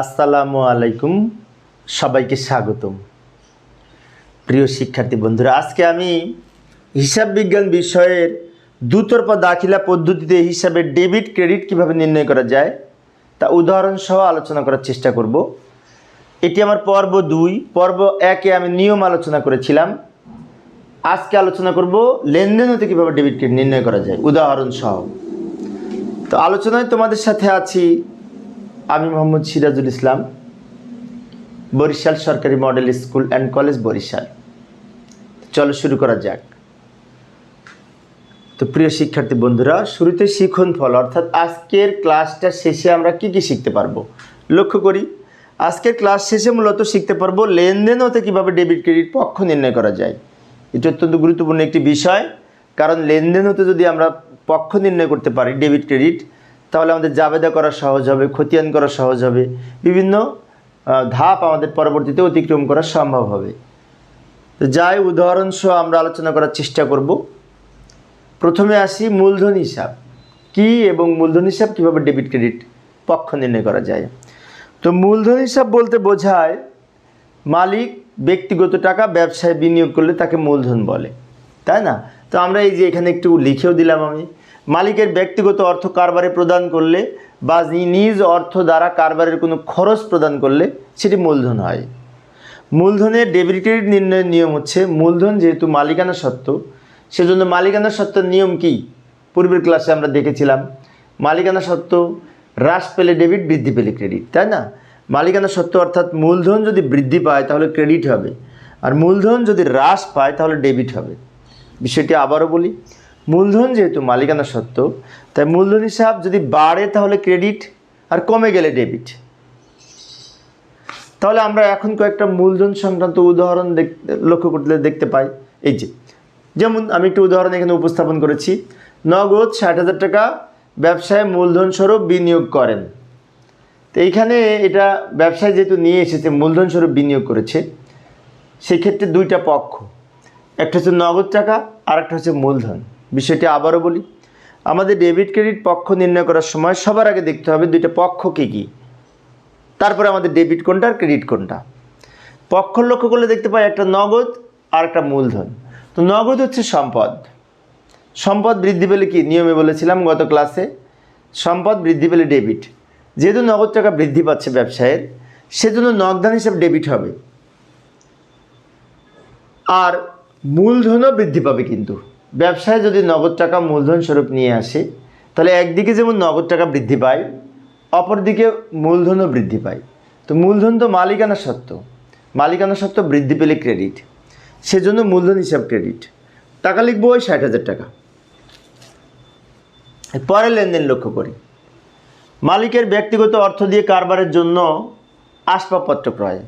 আসসালামু আলাইকুম। সবাইকে স্বাগতম। প্রিয় শিক্ষার্থী বন্ধুরা, আজকে আমি হিসাব বিজ্ঞান বিষয়ের দুতরফা দাখিলা পদ্ধতিতে হিসাবে ডেবিট, ক্রেডিট কীভাবে নির্ণয় করা যায়, তা উদাহরণ সহ আলোচনা করার চেষ্টা করব। এটি আমার পর্ব দুই। পর্ব একে আমি নিয়ম আলোচনা করেছিলাম। আজকে আলোচনা করব লেনদেন হতে কীভাবে ডেবিট, ক্রেডিট নির্ণয় করা যায় উদাহরণ সহ তো আলোচনায় তোমাদের সাথে আছি আমি মোহাম্মদ সিরাজুল ইসলাম, বরিশাল সরকারি model school and college Barishal. চলো শুরু করা যাক। তো প্রিয় শিক্ষার্থী বন্ধুরা, শুরুতে শিখন ফল, অর্থাৎ আজকের ক্লাসটা শেষে আমরা কি কি শিখতে পারব? লক্ষ্য করি, আজকের ক্লাস শেষে মূলত শিখতে পারব লেনদেন হতে কীভাবে ডেবিট, ক্রেডিট পক্ষ নির্ণয় করা যায়। এটা অত্যন্ত গুরুত্বপূর্ণ একটি বিষয়, কারণ লেনদেন হতে যদি আমরা পক্ষ নির্ণয় করতে পারি, ডেবিট, ক্রেডিট তাহলে আমাদের জাবেদা করা সহজ হবে, খতিয়ান করা সহজ হবে। বিভিন্ন ধাপ আমাদের পরবর্তীতে অতিক্রম করা সম্ভব হবে। তো যাই, উদাহরণ সহ আমরা আলোচনা করার চেষ্টা করব। প্রথমে আসি মূলধন হিসাব। কি এবং মূলধন হিসাব কীভাবে ডেবিট ক্রেডিট পক্ষ নির্ণয় করা যায়? তো মূলধন হিসাব বলতে বোঝায়, মালিক ব্যক্তিগত টাকা ব্যবসায় বিনিয়োগ করলে তাকে মূলধন বলে। তাই না? তো আমরা এই যে এখানে একটু লিখেও দিলাম আমি। মালিকের ব্যক্তিগত অর্থ কারবারে প্রদান করলে বা নিজ অর্থ দ্বারা কারবারের কোনো খরচ প্রদান করলে সেটি মূলধন হয়। মূলধনের ডেবিট নির্ণয়ের নিয়ম হচ্ছে মূলধন যেহেতু মালিকানা সত্ত্ব, সেজন্য মালিকানা সত্ত্বের নিয়ম কি? পূর্বের ক্লাসে আমরা দেখেছিলাম, মালিকানা সত্ত্ব হ্রাস পেলে ডেবিট বৃদ্ধি পেলে ক্রেডিট, তাই না? মালিকানা সত্ত্ব অর্থাৎ মূলধন যদি বৃদ্ধি পায় তাহলে ক্রেডিট হবে, আর মূলধন যদি হ্রাস পায় তাহলে ডেবিট হবে। বিষয়টি আবারও বলি মূলধন যেহেতু মালিকানা সত্ত্ব তাই মূলধন হিসাব যদি বাড়ে তাহলে ক্রেডিট আর কমে গেলে ডেবিট। তাহলে আমরা এখন কয়েকটা মূলধন সংক্রান্ত উদাহরণ লক্ষ্য করতে দেখতে পাই। এই যে, যেমন আমি একটু উদাহরণ এখানে উপস্থাপন করেছি। নগদ ষাট হাজার টাকা ব্যবসায় মূলধন স্বরূপ বিনিয়োগ করেন। তো এইখানে এটা ব্যবসায় যেহেতু নিয়ে এসেছে, মূলধন স্বরূপ বিনিয়োগ করেছে সেক্ষেত্রে দুইটা পক্ষ। একটা হচ্ছে নগদ টাকা আর একটা হচ্ছে মূলধন। বিষয়টি আবারও বলি, আমাদের ডেবিট ক্রেডিট পক্ষ নির্ণয় করার সময় সবার আগে দেখতে হবে দুইটা পক্ষ কী কী। তারপরে আমাদের ডেবিট কোনটা আর ক্রেডিট কোনটা। পক্ষ লক্ষ্য করলে দেখতে পাই একটা নগদ আর একটা মূলধন। তো নগদ হচ্ছে সম্পদ। সম্পদ বৃদ্ধি পেলে কি? নিয়মে বলেছিলাম গত ক্লাসে, সম্পদ বৃদ্ধি পেলে ডেবিট। যেহেতু নগদ টাকা বৃদ্ধি পাচ্ছে ব্যবসায়ের, সেজন্য নগদান হিসাবে ডেবিট হবে। আর মূলধনও বৃদ্ধি পাবে কিন্তু। ব্যবসায় যদি নগদ টাকা মূলধন স্বরূপ নিয়ে আসে, তাহলে একদিকে যেমন নগদ টাকা বৃদ্ধি পায়, অপরদিকে মূলধনও বৃদ্ধি পায়। তো মূলধন তো মালিকানা সত্ত্ব। মালিকানা সত্ত্ব বৃদ্ধি পেলে ক্রেডিট সেজন্য মূলধন হিসাব ক্রেডিট টাকা লিখব ওই ষাট হাজার টাকা। পরের লেনদেন লক্ষ্য করি। মালিকের ব্যক্তিগত অর্থ দিয়ে কারবারের জন্য আসবাবপত্র ক্রয়।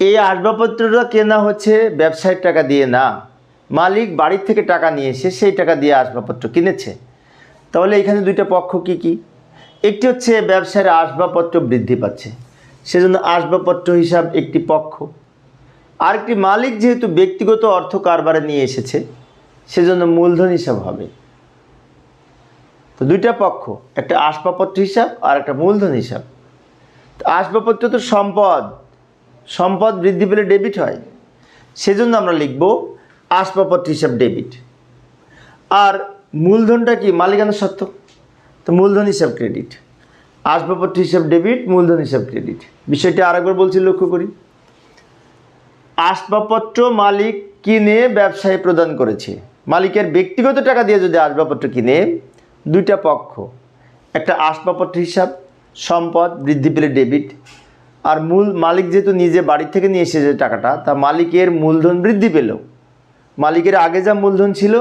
এই আসবাবপত্রটা কেনা হচ্ছে ব্যবসায়িক টাকা দিয়ে না। মালিক বাড়ির থেকে টাকা নিয়ে এসে সেই টাকা দিয়ে আসবাবপত্র কিনেছে। তাহলে এখানে দুইটা পক্ষ কি কি? একটি হচ্ছে ব্যবসায়ের আসবাবপত্র বৃদ্ধি পাচ্ছে, সেজন্য আসবাবপত্র হিসাব একটি পক্ষ। আরেকটি মালিক যেহেতু ব্যক্তিগত অর্থ কারবারে নিয়ে এসেছে, সেজন্য মূলধন হিসাব হবে। তো দুইটা পক্ষ, একটা আসবাবপত্র হিসাব আর একটা মূলধন হিসাব। তো আসবাবপত্র তো সম্পদ সম্পদ বৃদ্ধি পেলে ডেবিট হয়। সেজন্য আমরা লিখব আসবাবপত্র হিসাব ডেবিট আর মূলধনটা কি? মালিকানা সত্ত্ব তো মূলধন হিসাব ক্রেডিট আসবাবপত্র হিসাব ডেবিট মূলধন হিসাব ক্রেডিট বিষয়টি আরেকবার বলছি, লক্ষ্য করি। আসবাবপত্র মালিক কিনে ব্যবসায়ী প্রদান করেছে। মালিকের ব্যক্তিগত টাকা দিয়ে যদি আসবাবপত্র কিনে, দুইটা পক্ষ। একটা আসবাবপত্র হিসাব, সম্পদ, বৃদ্ধি পেলে ডেবিট আর মূল মালিক যেহেতু নিজে বাড়ি থেকে নিয়ে এসেছে টাকাটা, তা মালিকের মূলধন বৃদ্ধি পেল। মালিকের আগে যা মূলধন ছিল,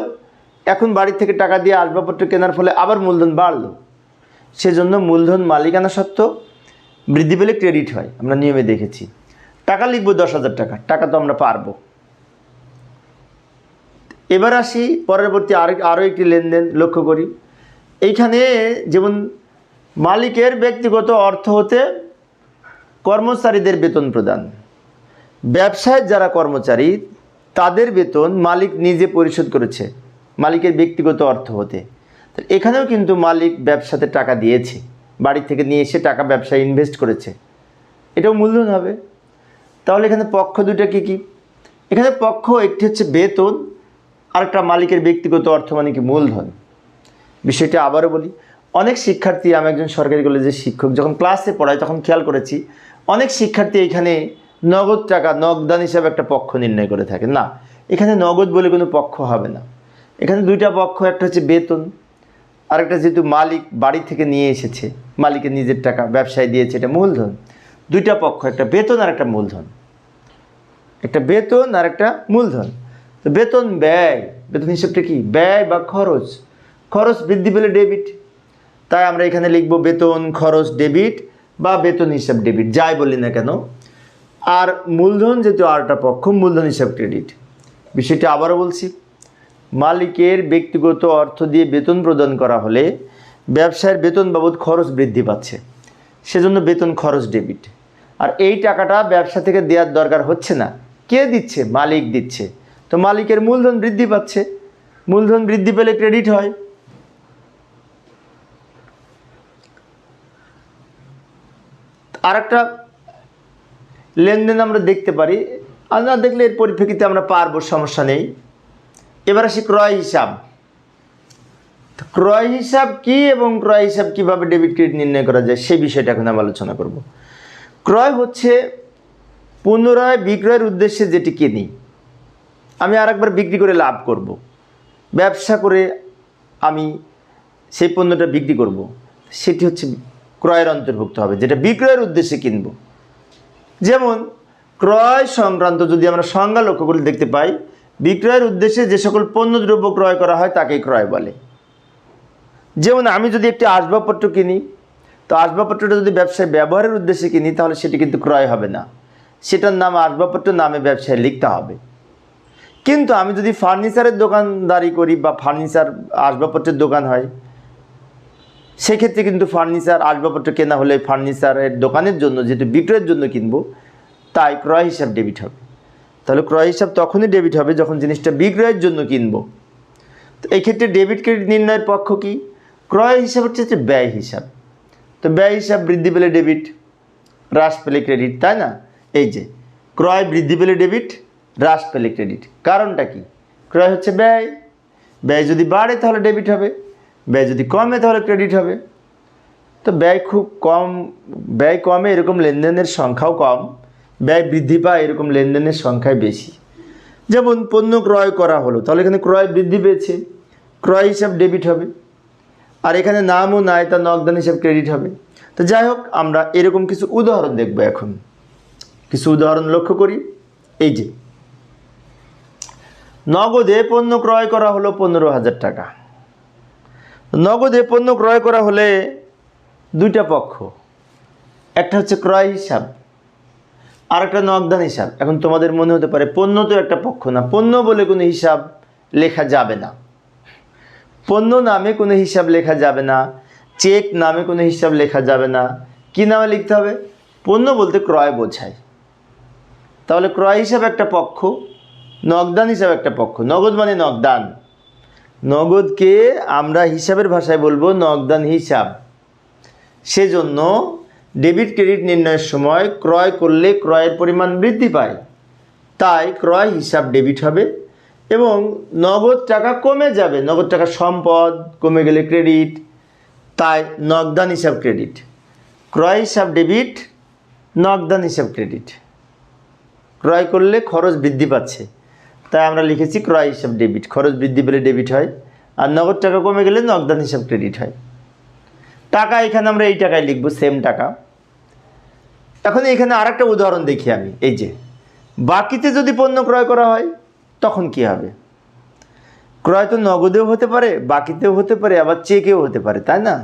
এখন বাড়ির থেকে টাকা দিয়ে আসবাবপত্র কেনার ফলে আবার মূলধন বাড়ল। সেজন্য মূলধন মালিকানা সত্ত্ব বৃদ্ধি পেলে ক্রেডিট হয়, আমরা নিয়মে দেখেছি। টাকা লিখব দশ হাজার টাকা টাকা তো আমরা পারব। এবার আসি পরবর্তী আরও আরও একটি লেনদেন, লক্ষ্য করি। এইখানে যেমন মালিকের ব্যক্তিগত অর্থ হতে কর্মচারীদের বেতন প্রদান। ব্যবসায় যারা কর্মচারী তাদের বেতন মালিক নিজে পরিশোধ করেছে। মালিকের ব্যক্তিগত অর্থ হতে। এখানেও কিন্তু মালিক ব্যবসাতে টাকা দিয়েছে। বাড়ি থেকে নিয়ে এসে টাকা ব্যবসায় ইনভেস্ট করেছে। এটাও মূলধন হবে। তাহলে এখানে পক্ষ দুইটা কী কী? এখানে পক্ষ একটি হচ্ছে বেতন, আরেকটা মালিকের ব্যক্তিগত অর্থ মানে কি মূলধন। বিষয়টা আবারও বলি, অনেক শিক্ষার্থী, আমি একজন সরকারি কলেজের শিক্ষক, যখন ক্লাসে পড়াই তখন খেয়াল করেছি, অনেক শিক্ষার্থী এখানে নগদ টাকা, নগদান হিসাবে একটা পক্ষ নির্ণয় করে থাকে। না, এখানে নগদ বলে কোনো পক্ষ হবে না। এখানে দুইটা পক্ষ, একটা হচ্ছে বেতন, আরেকটা যেহেতু মালিক বাড়ি থেকে নিয়ে এসেছে, মালিকের নিজের টাকা, ব্যবসায় দিয়েছে, এটা মূলধন। দুইটা পক্ষ, একটা বেতন আর একটা মূলধন। একটা বেতন আর একটা মূলধন। তো বেতন ব্যয়, বেতন হিসেবটা কি? ব্যয় বা খরচ? খরচ বৃদ্ধি পেলে ডেবিট। তাই আমরা এখানে লিখব বেতন, খরচ, ডেবিট বা বেতন হিসাব ডেবিট। যাই বলি না কেন আর মূলধন যেহেতু আরটা পক্ষ, মূলধন হিসাব ক্রেডিট বিষয়টি আবারও বলছি, মালিকের ব্যক্তিগত অর্থ দিয়ে বেতন প্রদান করা হলে ব্যবসায়ের বেতন বাবদ খরচ বৃদ্ধি পাচ্ছে, সেজন্য বেতন খরচ ডেবিট আর এই টাকাটা ব্যবসা থেকে দেওয়ার দরকার হচ্ছে না। কে দিচ্ছে? মালিক দিচ্ছে। তো মালিকের মূলধন বৃদ্ধি পাচ্ছে। মূলধন বৃদ্ধি পেলে ক্রেডিট হয়। আরেকটা লেনদেন আমরা দেখতে পারি, আর না দেখলে এর পরিপ্রেক্ষিতে আমরা পারব, সমস্যা নেই এবার আসি ক্রয় হিসাব ক্রয় হিসাব কি এবং ক্রয় হিসাব কীভাবে ডেবিট ক্রেডিট নির্ণয় করা যায়, সেই বিষয়টা এখন আমি আলোচনা করব ক্রয় হচ্ছে পুনরায় বিক্রয়ের উদ্দেশ্যে যেটি কিনি, আমি আরেকবার বিক্রি করে লাভ করব। ব্যবসা করে আমি সেই পণ্যটা বিক্রি করব। সেটি হচ্ছে ক্রয়ের অন্তর্ভুক্ত হবে, যেটা বিক্রয়ের উদ্দেশ্যে কিনব যেমন, ক্রয় সংক্রান্ত যদি আমরা সংজ্ঞা লক্ষ্য করে দেখতে পাই, বিক্রয়ের উদ্দেশ্যে যে সকল পণ্যদ্রব্য ক্রয় করা হয় তাকেই ক্রয় বলে। যেমন, আমি যদি একটি আসবাবপত্র কিনি, তো আসবাবপত্রটা যদি ব্যবসায় ব্যবহারের উদ্দেশ্যে কিনি, তাহলে সেটি কিন্তু ক্রয় হবে না। সেটার নাম আসবাবপত্র নামে ব্যবসায় লিখতে হবে। কিন্তু আমি যদি ফার্নিচারের দোকানদারি করি বা ফার্নিচার, আসবাবপত্রের দোকান হয় সেক্ষেত্রে কিন্তু ফার্নিচার আসবাবপত্র কেনা হলে ফার্নিচারের দোকানের জন্য, যেহেতু বিক্রয়ের জন্য কিনবো, তাই ক্রয় হিসাব ডেবিট হবে। তাহলে ক্রয় হিসাব তখনই ডেবিট হবে যখন জিনিসটা বিক্রয়ের জন্য কিনবো। তো এই ক্ষেত্রে ডেবিট ক্রেডিট নির্ণয়ের পক্ষ কি? ক্রয় হিসাব হচ্ছে হচ্ছে ব্যয় হিসাব। তো ব্যয় হিসাব বৃদ্ধি পেলে ডেবিট হ্রাস পেলে ক্রেডিট তাই না? এই যে, ক্রয় বৃদ্ধি পেলে ডেবিট হ্রাস পেলে ক্রেডিট কারণটা কি? ক্রয় হচ্ছে ব্যয়। ব্যয় যদি বাড়ে তাহলে ডেবিট হবে। ব্যয় যদি কমে তাহলে ক্রেডিট হবে। তো ব্যয় খুব কম, ব্যয় কমে এরকম লেনদেনের সংখ্যাও কম, ব্যয় বৃদ্ধি পায় এরকম লেনদেনের সংখ্যাই বেশি। যেমন পণ্য ক্রয় করা হলো, তাহলে এখানে ক্রয় বৃদ্ধি পেয়েছে, ক্রয় হিসাব ডেবিট হবে, আর এখানে নামও নাই তা নগদান হিসাব ক্রেডিট হবে। তো যাই হোক, আমরা এরকম কিছু উদাহরণ দেখব এখন। কিছু উদাহরণ লক্ষ্য করি, এই যে, নগদে পণ্য ক্রয় করা হলো পনেরো হাজার টাকা। নগদে পণ্য ক্রয় করা হলে দুইটা পক্ষ। একটা হচ্ছে ক্রয় হিসাব আর একটা নগদান হিসাব। এখন তোমাদের মনে হতে পারে পণ্য তো একটা পক্ষ না, পণ্য বলে কোনো হিসাব লেখা যাবে না। পণ্য নামে কোনো হিসাব লেখা যাবে না, চেক নামে কোনো হিসাব লেখা যাবে না। কি নামে লিখতে হবে? পণ্য বলতে ক্রয় বোঝায়। তাহলে ক্রয় হিসাব একটা পক্ষ, নগদান হিসাব একটা পক্ষ। নগদ মানে নগদান। নগদকে আমরা হিসাবের ভাষায় বলব নগদান হিসাব। সেজন্য ডেবিট ক্রেডিট নির্ণয়ের সময় ক্রয় করলে ক্রয়ের পরিমাণ বৃদ্ধি পায়। তাই ক্রয় হিসাব ডেবিট হবে এবং নগদ টাকা কমে যাবে। নগদ টাকা সম্পদ কমে গেলে ক্রেডিট, তাই নগদান হিসাব ক্রেডিট। ক্রয় হিসাব ডেবিট, নগদান হিসাব ক্রেডিট। ক্রয় করলে খরচ বৃদ্ধি পাচ্ছে। তাই আমরা লিখেছি ক্রয় হিসাব ডেবিট খরচ বৃদ্ধি পেলে ডেবিট হয়, আর নগদ টাকা কমে গেলে নগদান হিসাব ক্রেডিট হয়। টাকা এখানে আমরা এই টাকায় লিখব সেম টাকা। এখন এখানে আরেকটা উদাহরণ দেখি আমি, এই যে, বাকিতে যদি পণ্য ক্রয় করা হয়, তখন কি হবে? ক্রয় তো নগদেও হতে পারে, বাকিতেও হতে পারে, আবার চেকেও হতে পারে, তাই না?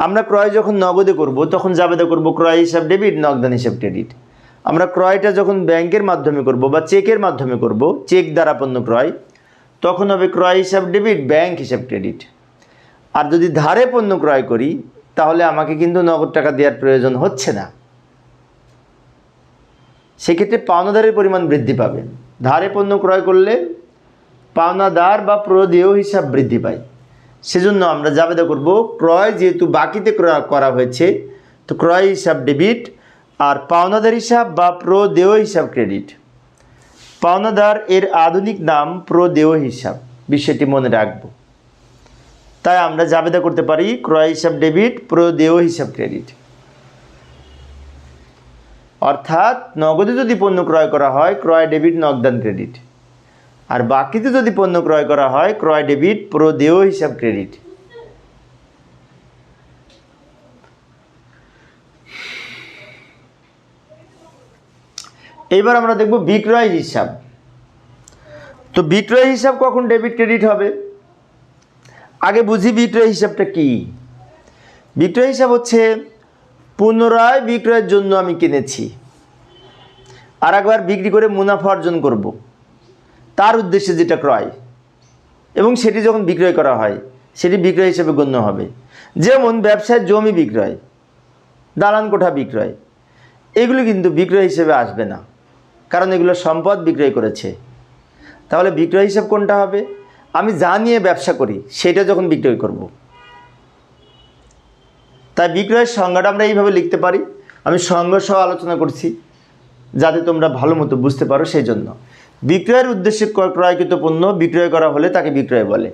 আমরা ক্রয় যখন নগদে করব, তখন জাবেদা করব ক্রয় হিসাব ডেবিট নগদান হিসাব ক্রেডিট আমরা ক্রয়টা যখন ব্যাংকের মাধ্যমে করব বা চেকের মাধ্যমে করব, চেক দ্বারা পণ্য ক্রয়, তখন হবে ক্রয় হিসাব ডেবিট, ব্যাংক হিসাব ক্রেডিট। আর যদি ধারে পণ্য ক্রয় করি, তাহলে আমাকে কিন্তু নগদ টাকা দেওয়ার প্রয়োজন হচ্ছে না। সেক্ষেত্রে পাওনাদারের পরিমাণ বৃদ্ধি পাবে ধারে পণ্য ক্রয় করলে পাওনাদার বা প্রদেয় হিসাব বৃদ্ধি পায়। সেজন্য আমরা জাবেদা করব, ক্রয় যেহেতু বাকিতে করা হয়েছে, তো ক্রয় হিসাব ডেবিট আর পাওনাদার হিসাব বা প্রদেয় হিসাব ক্রেডিট। পাওনাদার এর আধুনিক নাম প্রদেয় হিসাব, বিষয়টি মনে রাখব। তাই আমরা জাবেদা করতে পারি ক্রয় হিসাব ডেবিট প্রদেয় হিসাব ক্রেডিট। অর্থাৎ নগদে যদি পণ্য ক্রয় করা হয়, ক্রয় ডেবিট, নগদান ক্রেডিট। আর বাকিতে যদি পণ্য ক্রয় করা হয়, ক্রয় ডেবিট প্রদেয় হিসাব ক্রেডিট। এইবার আমরা দেখব বিক্রয় হিসাব। তো বিক্রয় হিসাব কখন ডেবিট ক্রেডিট হবে? আগে বুঝি বিক্রয় হিসাবটা কি? বিক্রয় হিসাব হচ্ছে পুনরায় বিক্রয়ের জন্য আমি কিনেছি। আর একবার বিক্রি করে মুনাফা অর্জন করব। তার উদ্দেশ্যে যেটা ক্রয়। এবং সেটি যখন বিক্রয় করা হয়, সেটি বিক্রয় হিসেবে গণ্য হবে। যেমন ব্যবসায় জমি বিক্রয়, দালান কোঠা বিক্রয়, এগুলো কিন্তু বিক্রয় হিসেবে আসবে না। কারণ এগুলো সম্পদ বিক্রয় করেছে। তাহলে বিক্রয় হিসাব কোনটা হবে? আমি যা নিয়ে ব্যবসা করি, সেটা যখন বিক্রয় করব। তাই বিক্রয়ের সংজ্ঞাটা আমরা এইভাবে লিখতে পারি। আমি সঙ্গ সহ আলোচনা করছি, যাতে তোমরা ভালো মতো বুঝতে পারো সেই জন্য বিক্রয়ের উদ্দেশ্যে ক্রয়- ক্রয়কৃত পণ্য বিক্রয় করা হলে তাকে বিক্রয় বলে।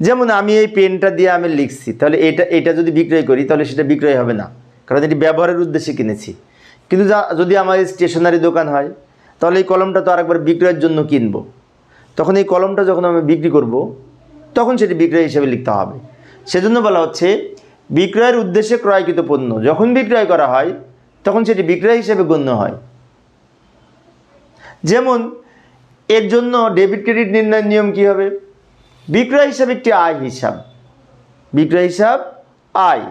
যেমন আমি এই পেনটা দিয়ে আমি লিখছি, তাহলে এটা এটা যদি বিক্রয় করি, তাহলে সেটা বিক্রয় হবে না। কারণ এটি ব্যবহারের উদ্দেশ্যে কিনেছি। কিন্তু যা- যদি আমার স্টেশনারি দোকান হয়, তাহলে এই কলমটা তো আরেকবার বিক্রয়ের জন্য কিনবো। তখন এই কলমটা যখন আমি বিক্রি করব, তখন সেটি বিক্রয় হিসেবে লিখতে হবে। সেজন্য বলা হচ্ছে, বিক্রয়ের উদ্দেশ্যে ক্রয়কৃত পণ্য। যখন বিক্রয় করা হয়, তখন সেটি বিক্রয় হিসেবে গণ্য হয়। যেমন, এর জন্য ডেবিট ক্রেডিট নির্ণয়ের নিয়ম কী হবে? বিক্রয় হিসাব একটি আয় হিসাব। বিক্রয় হিসাব আয়।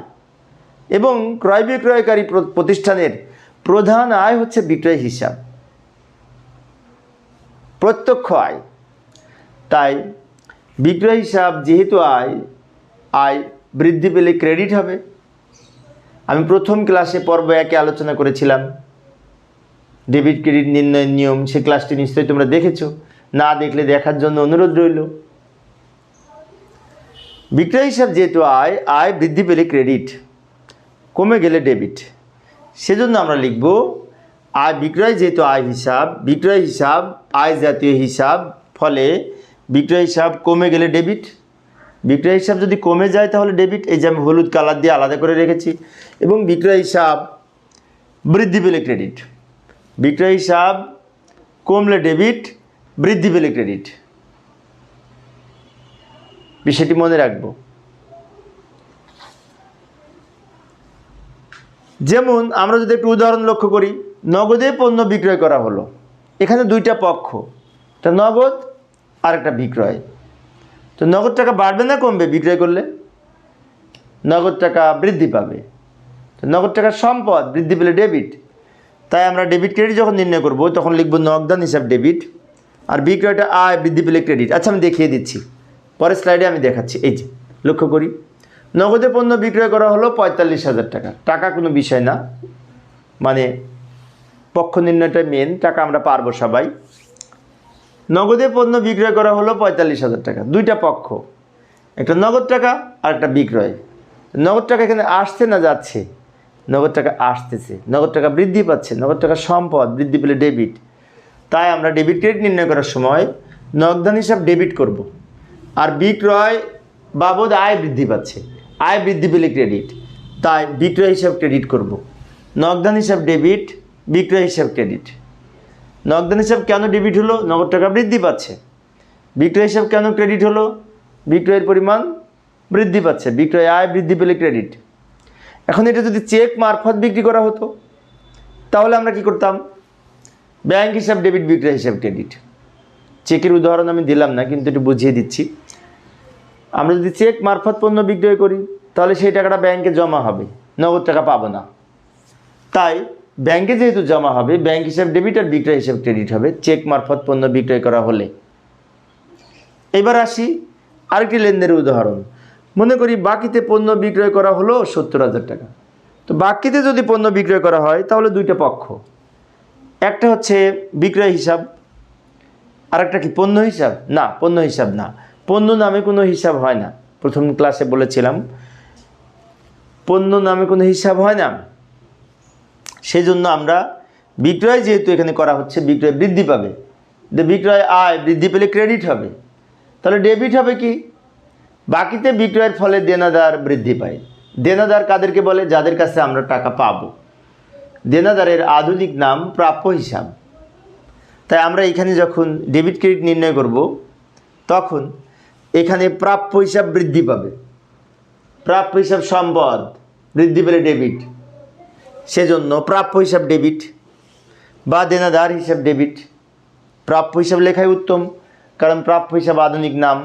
এবং ক্রয় বিক্রয়কারী প্র- প্রতিষ্ঠানের প্রধান আয় হচ্ছে বিক্রয় হিসাব। প্রত্যক্ষ আয়। তাই বিক্রয় হিসাব যেহেতু আয় আয় বৃদ্ধি পেলে ক্রেডিট হবে। আমি প্রথম ক্লাসে পর্ব একে আলোচনা করেছিলাম। ডেবিট ক্রেডিট নির্ণয়ের নিয়ম, সে ক্লাসটি নিশ্চয়ই তোমরা দেখেছ। না দেখলে দেখার জন্য অনুরোধ রইল। বিক্রয় হিসাব যেহেতু আয় আয় বৃদ্ধি পেলে ক্রেডিট, কমে গেলে ডেবিট। সেজন্য আমরা লিখব, আয় বিক্রয় যেহেতু আয় হিসাব, বিক্রয় হিসাব, আয় জাতীয় হিসাব, ফলে বিক্রয় হিসাব কমে গেলে ডেবিট বিক্রয় হিসাব যদি কমে যায় তাহলে ডেবিট এই যে আমি হলুদ কালার দিয়ে আলাদা করে রেখেছি। এবং বিক্রয় হিসাব বৃদ্ধি পেলে ক্রেডিট বিক্রয় হিসাব কমলে ডেবিট বৃদ্ধি পেলে ক্রেডিট বিষয়টি মনে রাখব। যেমন আমরা যদি একটু উদাহরণ লক্ষ্য করি, নগদে পণ্য বিক্রয় করা হলো। এখানে দুইটা পক্ষ, একটা নগদ আর একটা বিক্রয়। তো নগদ টাকা বাড়বে না কমবে বিক্রয় করলে? নগদ টাকা বৃদ্ধি পাবে। তো নগদ টাকা সম্পদ বৃদ্ধি পেলে ডেবিট তাই আমরা ডেবিট ক্রেডিট যখন নির্ণয় করব, তখন লিখব নগদান হিসাব ডেবিট আর বিক্রয়টা আয় বৃদ্ধি পেলে ক্রেডিট আচ্ছা আমি দেখিয়ে দিচ্ছি। পরের স্লাইডে আমি দেখাচ্ছি। এই যে, লক্ষ্য করি। নগদে পণ্য বিক্রয় করা হলো পঁয়তাল্লিশ হাজার টাকা। টাকা কোনো বিষয় না। মানে পক্ষ নির্ণয়টা মেন টাকা আমরা পারব সবাই। নগদে পণ্য বিক্রয় করা হলো পঁয়তাল্লিশ হাজার টাকা। দুইটা পক্ষ। একটা নগদ টাকা আর একটা বিক্রয়। নগদ টাকা এখানে আসছে না যাচ্ছে? নগদ টাকা আসতেছে। নগদ টাকা বৃদ্ধি পাচ্ছে। নগদ টাকা সম্পদ, বৃদ্ধি পেলে ডেবিট তাই আমরা ডেবিট ক্রেডিট নির্ণয় করার সময় নগদান হিসাব ডেবিট করব। আর বিক্রয় বাবদ আয় বৃদ্ধি পাচ্ছে। আয় বৃদ্ধি পেলে ক্রেডিট তাই বিক্রয় হিসাব ক্রেডিট করব। নগদান হিসাব ডেবিট বিক্রয় হিসাব ক্রেডিট নগদান হিসাব কেন ডেবিট হলো? নগদ টাকা বৃদ্ধি পাচ্ছে। বিক্রয় হিসাব কেন ক্রেডিট হলো? বিক্রয়ের পরিমাণ বৃদ্ধি পাচ্ছে। বিক্রয় আয় বৃদ্ধি পেলে ক্রেডিট এখন এটা যদি চেক মারফত বিক্রি করা হতো, তাহলে আমরা কি করতাম? ব্যাংক হিসাব ডেবিট বিক্রয় হিসাব ক্রেডিট চেকের উদাহরণ আমি দিলাম না, কিন্তু একটু বুঝিয়ে দিচ্ছি। আমরা যদি চেক মারফত পণ্য বিক্রয় করি, তাহলে সেই টাকাটা ব্যাংকে জমা হবে। নগদ টাকা পাবো না। তাই ব্যাংকে যেহেতু জমা হবে ব্যাংক হিসাব ডেবিট আর বিক্রয় হিসাব ক্রেডিট হবে চেক মারফত পণ্য বিক্রয় করা হলে। এবার আসি আরেকটি লেনদেনের উদাহরণ। মনে করি বাকিতে পণ্য বিক্রয় করা হলো সত্তর হাজার টাকা। তো বাকিতে যদি পণ্য বিক্রয় করা হয়, তাহলে দুইটা পক্ষ। একটা হচ্ছে বিক্রয় হিসাব আর একটা কি পণ্য হিসাব? না, পণ্য হিসাব না। পণ্য নামে কোনো হিসাব হয় না। প্রথম ক্লাসে বলেছিলাম, পণ্য নামে কোনো হিসাব হয় না। সেই জন্য আমরা বিক্রয় যেহেতু এখানে করা হচ্ছে, বিক্রয় বৃদ্ধি পাবে। বিক্রয় আয় বৃদ্ধি পেলে ক্রেডিট হবে। তাহলে ডেবিট হবে কি? বাকিতে বিক্রয়ের ফলে দেনাদার বৃদ্ধি পায়। দেনাদার কাদেরকে বলে? যাদের কাছে আমরা টাকা পাবো। দেনাদারের আধুনিক নাম, প্রাপ্য হিসাব। তাই আমরা এখানে যখন ডেবিট ক্রেডিট নির্ণয় করব, তখন এখানে প্রাপ্য হিসাব বৃদ্ধি পাবে। প্রাপ্য হিসাব সম্পদ বৃদ্ধি পেলে ডেবিট সেজন্য প্রাপ্য হিসাব ডেবিট বা দেনাদার হিসাব ডেবিট প্রাপ্য হিসাব লেখাই উত্তম, কারণ প্রাপ্য হিসাব আধুনিক নাম।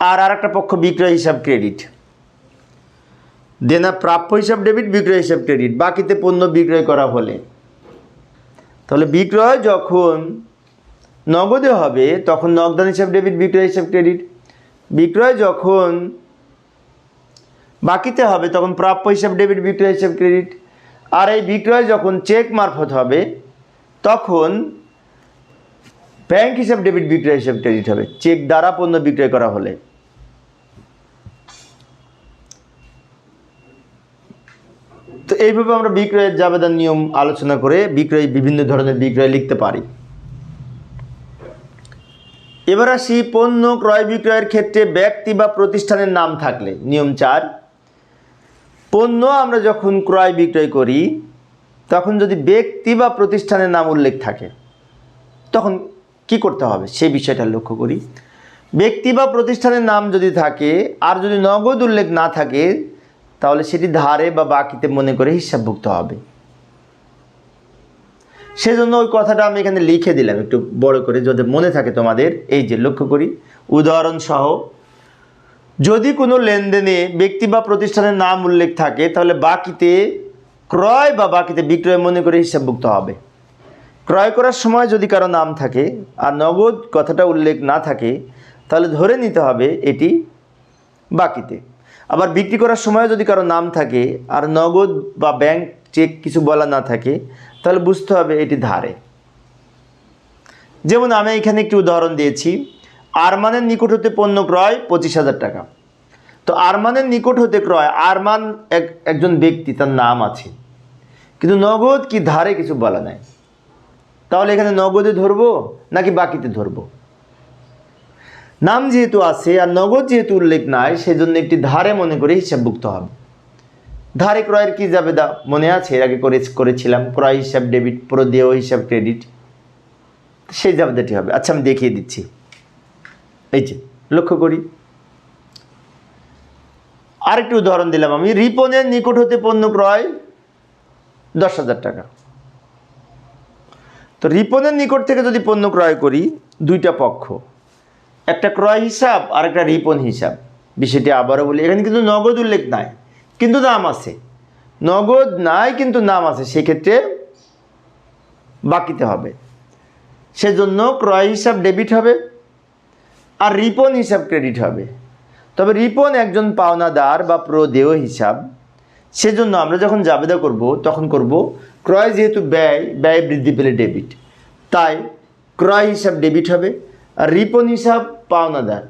আর আর একটা পক্ষ বিক্রয় হিসাব ক্রেডিট দেনা প্রাপ্য হিসাব ডেবিট বিক্রয় হিসাব ক্রেডিট বাকিতে পণ্য বিক্রয় করা হলে। তাহলে বিক্রয় যখন নগদে হবে, তখন নগদান হিসাব ডেবিট বিক্রয় হিসাব ক্রেডিট বিক্রয় যখন বাকিতে হবে, তখন প্রাপ্য হিসাব ডেবিট বিক্রয় হিসাব ক্রেডিট আর এই বিক্রয় যখন চেক মারফত হবে, তখন ব্যাংক হিসাব ডেবিট বিক্রয় হিসাব ক্রেডিট হবে। চেক দ্বারা পণ্য বিক্রয় করা হলে। তো এইভাবে আমরা বিক্রয়ের জাবেদার নিয়ম আলোচনা করে বিক্রয় বিভিন্ন ধরনের বিক্রয় লিখতে পারি। এবার আসি পণ্য ক্রয় বিক্রয়ের ক্ষেত্রে ব্যক্তি বা প্রতিষ্ঠানের নাম থাকলে। নিয়ম চার, পণ্য আমরা যখন ক্রয় বিক্রয় করি, তখন যদি ব্যক্তি বা প্রতিষ্ঠানের নাম উল্লেখ থাকে, তখন কি করতে হবে? সেই বিষয়টা লক্ষ্য করি। ব্যক্তি বা প্রতিষ্ঠানের নাম যদি থাকে, আর যদি নগদ উল্লেখ না থাকে, তাহলে সেটি ধারে বা বাকিতে মনে করে হিসাবভুক্ত হবে। সেজন্য ওই কথাটা আমি এখানে লিখে দিলাম একটু বড় করে যদি মনে থাকে তোমাদের। এই যে লক্ষ্য করি, উদাহরণ সহ, যদি কোনো লেনদেনে ব্যক্তি বা প্রতিষ্ঠানের নাম উল্লেখ থাকে, তাহলে বাকিতে ক্রয় বা বাকিতে বিক্রয় মনে করে হিসাবভুক্ত হবে। ক্রয় করার সময় যদি কারও নাম থাকে আর নগদ কথাটা উল্লেখ না থাকে, তাহলে ধরে নিতে হবে এটি বাকিতে। আবার বিক্রি করার সময় যদি কারও নাম থাকে আর নগদ বা ব্যাংক চেক কিছু বলা না থাকে তাহলে বুঝতে হবে এটি ধারে। যেমন আমি এখানে একটি উদাহরণ দিয়েছি, আরমানের নিকট হতে পণ্য ক্রয় পঁচিশ হাজার টাকা। তো আরমানের নিকট হতে ক্রয়, আরমান এক, একজন ব্যক্তি, তার নাম আছে। কিন্তু নগদ কি ধারে কিছু বলা নাই। তাহলে এখানে নগদে ধরবো নাকি বাকিতে ধরবো? নাম যেহেতু আছে আর নগদ যেহেতু উল্লেখ নাই, সেজন্য একটি ধারে মনে করে হিসাবভুক্ত হবে। ধারে ক্রয়ের কি যাবে দা মনে আছে, এর আগে করে করেছিলাম। ক্রয় হিসাব ডেবিট, প্রদেয় হিসাব ক্রেডিট। সেই জাবেদাটি হবে। আচ্ছা আমি দেখিয়ে দিচ্ছি। এই যে, লক্ষ্য করি। আরেকটি উদাহরণ দিলাম আমি। রিপনের নিকট হতে পণ্য ক্রয় দশ হাজার টাকা। তো রিপনের নিকট থেকে যদি পণ্য ক্রয় করি, দুইটা পক্ষ। একটা ক্রয় হিসাব আর একটা রিপন হিসাব। বিষয়টি আবারও বলি, এখানে কিন্তু নগদ উল্লেখ নাই। কিন্তু নাম আছে। নগদ নাই, কিন্তু নাম আছে। সেক্ষেত্রে বাকিতে হবে। সেজন্য ক্রয় হিসাব ডেবিট হবে আর রিপন হিসাব ক্রেডিট হবে। তবে রিপন একজন পাওনাদার বা প্রদেয় হিসাব। সেজন্য আমরা যখন জাবেদা করব, তখন করব ক্রয় যেহেতু ব্যয় ব্যয় বৃদ্ধি পেলে ডেবিট। তাই ক্রয় হিসাব ডেবিট হবে আর রিপন হিসাব পাওনাদার,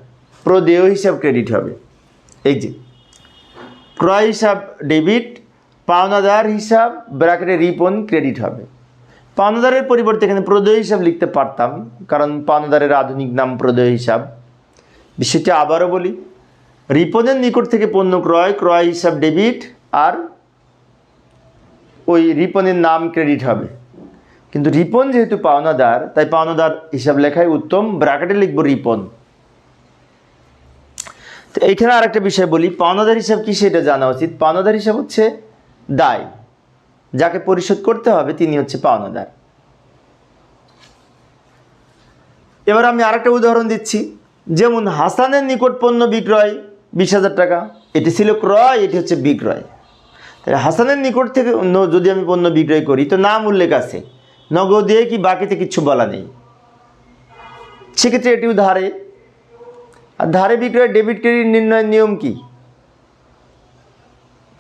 প্রদেয় হিসাব ক্রেডিট হবে। এই যে ক্রয় হিসাব ডেবিট পাওনাদার হিসাব, ব্র্যাকেটে রিপন ক্রেডিট হবে। পাওনাদারের পরিবর্তে এখানে প্রদেয় হিসাব লিখতে পারতাম, কারণ পাওনাদারের আধুনিক নাম প্রদেয় হিসাব। বিষয়টি আবারও বলি, রিপনের নিকট থেকে পণ্য ক্রয় ক্রয় হিসাব ডেবিট আর ওই রিপনের নাম ক্রেডিট হবে। কিন্তু রিপন যেহেতু পাওনাদার, তাই পাওনাদার হিসাব লেখাই উত্তম, ব্র্যাকেটে লিখব রিপন। তো এইখানে আরেকটা বিষয় বলি, পাওনাদার হিসাব কি সেটা জানা উচিত? পাওনাদার হিসাব হচ্ছে দায়। যাকে পরিশোধ করতে হবে, তিনি হচ্ছে পাওনাদার। এবার আমি আরেকটা উদাহরণ দিচ্ছি। যেমন হাসানের নিকট পণ্য বিক্রয় বিশ হাজার টাকা, এটি ছিল ক্রয়, এটি হচ্ছে বিক্রয়। তাহলে হাসানের নিকট থেকে যদি আমি পণ্য বিক্রয় করি, তো নাম উল্লেখ আছে। নগদে কি বাকিতে কিছু বলা নেই? সেক্ষেত্রে এটিও ধারে আর ধারে বিক্রয়, ডেবিট, ক্রেডিট নির্ণয়ের নিয়ম কি?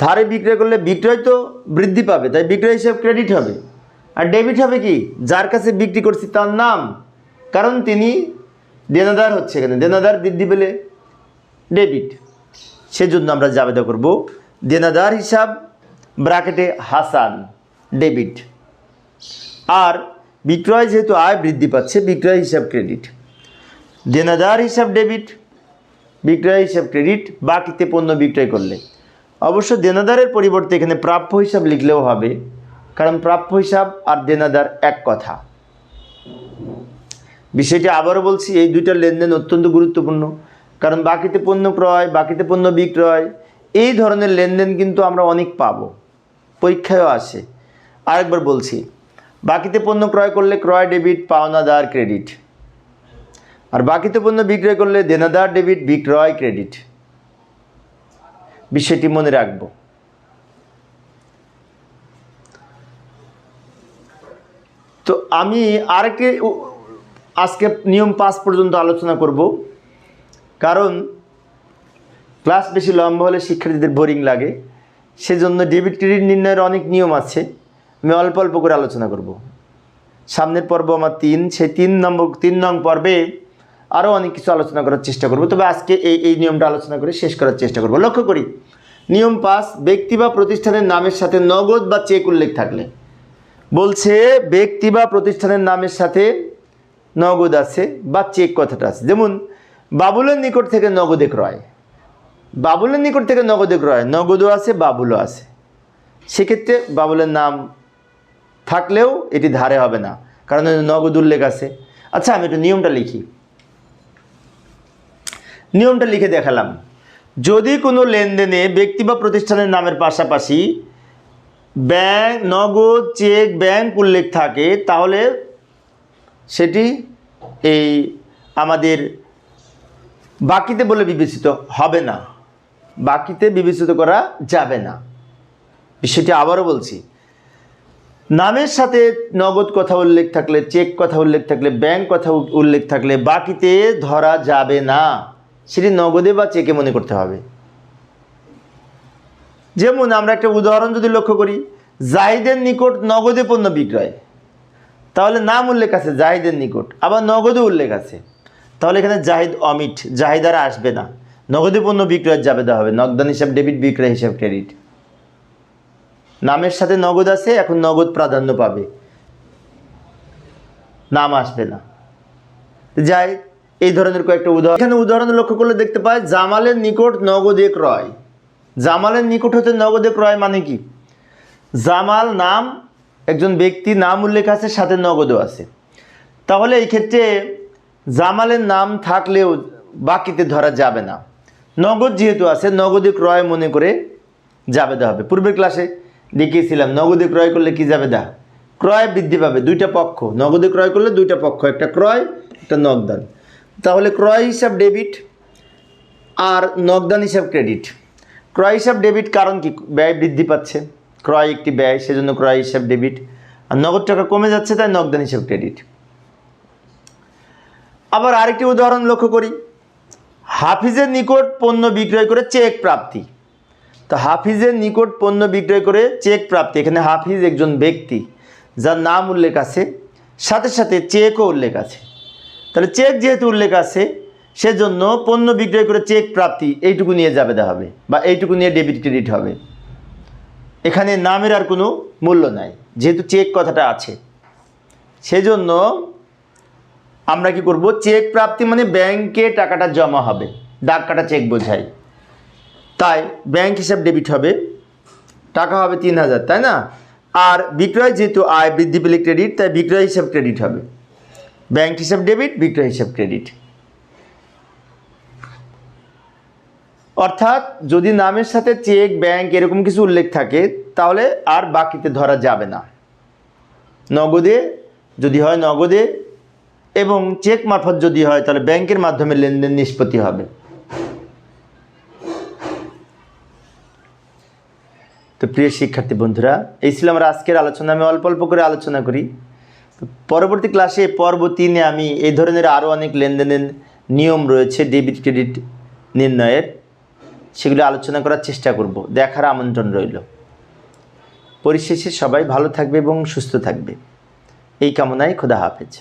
ধারে বিক্রয় করলে বিক্রয় তো বৃদ্ধি পাবে, তাই বিক্রয় হিসাব ক্রেডিট হবে। আর ডেবিট হবে কি? যার কাছে বিক্রি করছি তার নাম। কারণ তিনি দেনাদার হচ্ছে এখানে, দেনাদার বৃদ্ধি পেলে ডেবিট। সেজন্য আমরা জাবেদা করব, দেনাদার হিসাব ব্র্যাকেটে হাসান, ডেবিট। আর বিক্রয় যেহেতু আয় বৃদ্ধি পাচ্ছে, বিক্রয় হিসাব ক্রেডিট। দেনাদার হিসাব ডেবিট বিক্রয় হিসাব ক্রেডিট বাকিতে পণ্য বিক্রয় করলে। অবশ্য দেনাদারের পরিবর্তে এখানে প্রাপ্য হিসাব লিখলেও হবে, কারণ প্রাপ্য হিসাব আর দেনাদার এক কথা। বিষয়টি আবারও বলছি, এই দুইটা লেনদেন অত্যন্ত গুরুত্বপূর্ণ, কারণ বাকিতে পণ্য ক্রয়, বাকিতে পণ্য বিক্রয়, এই ধরনের লেনদেন কিন্তু আমরা অনেক পাবো। পরীক্ষায়ও আসে। আরেকবার বলছি, বাকিতে পণ্য ক্রয় করলে ক্রয়, ডেবিট, পাওনাদার, ক্রেডিট। আর বাকিতে পণ্য বিক্রয় করলে দেনাদার ডেবিট, বিক্রয়, ক্রেডিট। বিষয়টি মনে রাখব। তো আমি আরেকটি আজকে নিয়ম পাঁচ পর্যন্ত আলোচনা করব। কারণ ক্লাস বেশি লম্বা হলে শিক্ষার্থীদের বোরিং লাগে। সেজন্য ডেবিট, ক্রেডিট নির্ণয়ের অনেক নিয়ম আছে। আমি অল্প অল্প করে আলোচনা করব। সামনের পর্ব আমার তিন। সেই তিন নম্বর, তিন নং পর্বে আরও অনেক কিছু আলোচনা করার চেষ্টা করব। তবে আজকে এই এই নিয়মটা আলোচনা করে শেষ করার চেষ্টা করব। লক্ষ্য করি, নিয়ম পাঁচ, ব্যক্তি বা প্রতিষ্ঠানের নামের সাথে নগদ বা চেক উল্লেখ থাকলে। বলছে, ব্যক্তি বা প্রতিষ্ঠানের নামের সাথে নগদ আছে বা চেক কথাটা আছে। যেমন, বাবুলের নিকট থেকে নগদে ক্রয়। বাবুলের নিকট থেকে নগদে ক্রয়, নগদও আছে, বাবুলও আছে। সেক্ষেত্রে বাবুলের নাম থাকলেও এটি ধারে হবে না, কারণ নগদ উল্লেখ আছে। আচ্ছা আমি একটু নিয়মটা লিখি। নিয়মটা লিখে দেখালাম। যদি কোনো লেনদেনে ব্যক্তি বা প্রতিষ্ঠানের নামের পাশাপাশি ব্যাংক, নগদ, চেক, ব্যাংক উল্লেখ থাকে, তাহলে সেটি এই আমাদের বাকিতে বলে বিবেচিত হবে না। বাকিতে বিবেচিত করা যাবে না। বিষয়টি আবারও বলছি। নামের সাথে নগদ কথা উল্লেখ থাকলে, চেক কথা উল্লেখ থাকলে, ব্যাংক কথা উল্লেখ থাকলে বাকিতে ধরা যাবে না। সেটি নগদে বা চেকে মনে করতে হবে। যেমন আমরা একটা উদাহরণ যদি লক্ষ্য করি, জাহিদের নিকট নগদে পণ্য বিক্রয়। তাহলে নাম উল্লেখ আছে, জাহিদের নিকট। আবার নগদে উল্লেখ আছে। তাহলে এখানে জাহিদ অমিট জাহিদারা আসবে না। নগদে পণ্য বিক্রয়ের যাবে দেওয়া হবে, নগদান হিসাব ডেবিট, বিক্রয় হিসাব ক্রেডিট। নামের সাথে নগদ আছে, এখন নগদ প্রাধান্য পাবে। নাম আসবে না। যাই এই ধরনের কয়েকটা উদাহরণ। এখানে উদাহরণ লক্ষ্য করলে দেখতে পাই, জামালের নিকট নগদে ক্রয়। জামালের নিকট হতে নগদে ক্রয় মানে কি? জামাল নাম, একজন ব্যক্তি নাম উল্লেখ আছে, সাথে নগদও আছে। তাহলে এই ক্ষেত্রে জামালের নাম থাকলেও বাকিতে ধরা যাবে না। নগদ যেহেতু আছে, নগদে ক্রয় মনে করে জাবেদা হবে। পূর্বের ক্লাসে দেখিয়েছিলাম, নগদে ক্রয় করলে কি জাবেদা ক্রয় বৃদ্ধি পাবে দুইটা পক্ষ। নগদে ক্রয় করলে দুইটা পক্ষ, একটা ক্রয়, একটা নগদান। তাহলে ক্রয় হিসাব ডেবিট আর নগদান হিসাব ক্রেডিট। ক্রয় হিসাব ডেবিট কারণ কি? ব্যয় বৃদ্ধি পাচ্ছে। ক্রয় একটি ব্যয়, সেজন্য ক্রয় হিসাব ডেবিট। আর নগদ টাকা কমে যাচ্ছে, তাই নগদান হিসাব ক্রেডিট। আবার আরেকটি উদাহরণ লক্ষ্য করি। হাফিজের নিকট পণ্য বিক্রয় করে চেক প্রাপ্তি। তো হাফিজের নিকট পণ্য বিক্রয় করে চেক প্রাপ্তি। এখানে হাফিজ একজন ব্যক্তি, যার নাম উল্লেখ আছে। সাথে সাথে চেকও উল্লেখ আছে। তাহলে চেক যেহেতু উল্লেখ আছে, সেজন্য পণ্য বিক্রয় করে চেক প্রাপ্তি এইটুকু নিয়ে যাবে হবে, বা এইটুকু নিয়ে ডেবিট ক্রেডিট হবে। এখানে নামের আর কোনো মূল্য নাই, যেহেতু চেক কথাটা আছে। সেজন্য আমরা কি করব চেক প্রাপ্তি মানে ব্যাংকে টাকাটা জমা হবে, দাগ কাটা চেক বোঝায়। তাই ব্যাংক হিসাব ডেবিট হবে, টাকা হবে তিন হাজার, তাই না? আর বিক্রয় যেহেতু আয় বৃদ্ধি পেলে ক্রেডিট তাই বিক্রয় হিসাব ক্রেডিট হবে। ব্যাংক হিসাব ডেবিট, বিক্রয় হিসাব ক্রেডিট। অর্থাৎ যদি নামের সাথে চেক, ব্যাংক এরকম কিছু উল্লেখ থাকে, তাহলে আর বাকিতে ধরা যাবে না। নগদে যদি হয় নগদে এবং চেক মারফত যদি হয়, তাহলে ব্যাংকের মাধ্যমে লেনদেন নিষ্পত্তি হবে। তো প্রিয় শিক্ষার্থী বন্ধুরা, এই ছিল আমার আজকের আলোচনা। আমি অল্প অল্প করে আলোচনা করি। পরবর্তী ক্লাসে পর্ব তিনে আমি এই ধরনের আরও অনেক লেনদেনের নিয়ম রয়েছে ডেবিট ক্রেডিট নির্ণয়ের। সেগুলো আলোচনা করার চেষ্টা করব, দেখার আমন্ত্রণ রইল। পরিশেষে সবাই ভালো থাকবে এবং সুস্থ থাকবে। এই কামনায় খোদা হাফেজ।